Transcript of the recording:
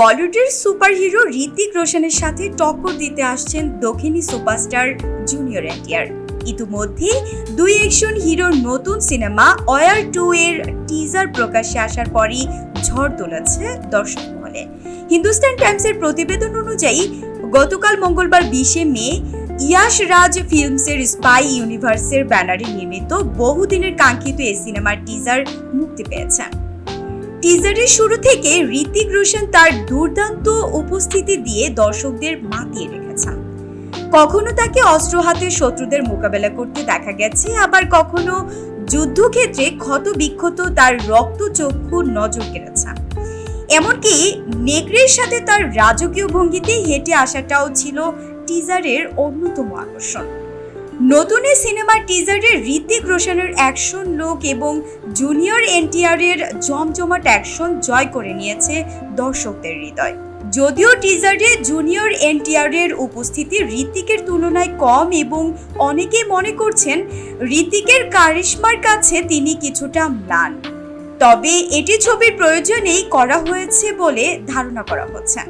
বলিউডের সুপারহিরো ঋতিক রোশনের সাথে টক্কর দিতে আসছেন দক্ষিণী সুপারস্টার জুনিয়র এনটিআর। ইতিমধ্যে দুই অ্যাকশন হিরোর নতুন সিনেমা অয়ার টু এর টিজার প্রকাশ্যে আসার পরই ঝড় তুলেছে দর্শক মহলে। হিন্দুস্তান টাইমসের প্রতিবেদন অনুযায়ী, গতকাল মঙ্গলবার বিশে মে, ইয়াশ রাজ ফিল্মসের স্পাই ইউনিভার্সের ব্যানারে নির্মিত বহুদিনের কাঙ্ক্ষিত এই সিনেমার টিজার মুক্তি পেয়েছে টিজারের শুরু থেকে ঋতিক রোশন তার দুর্দান্ত উপস্থিতি দিয়ে দর্শকদের মাতিয়ে রেখেছেন। কখনো তাকে অস্ত্র হাতে শত্রুদের মোকাবেলা করতে দেখা গেছে, আবার কখনো যুদ্ধক্ষেত্রে ক্ষত বিক্ষত তার রক্ত চক্ষু নজর কেড়েছে। এমনকি নেকড়ের সাথে তার রাজকীয় ভঙ্গিতে হেঁটে আসাটাও ছিল টিজারের অন্যতম আকর্ষণ। নতুন এই সিনেমার টিজারে ঋতিক রোশনের অ্যাকশন লোক এবং জুনিয়র এনটিআর এর জমজমাট অ্যাকশন জয় করে নিয়েছে দর্শকদের হৃদয়। যদিও টিজারে জুনিয়র এনটিআর এর উপস্থিতি ঋতিকের তুলনায় কম এবং অনেকেই মনে করছেন ঋতিকের কারিশমার কাছে তিনি কিছুটা ম্লান। তবে এটি ছবির প্রয়োজনেই করা হয়েছে বলে ধারণা করা হচ্ছে।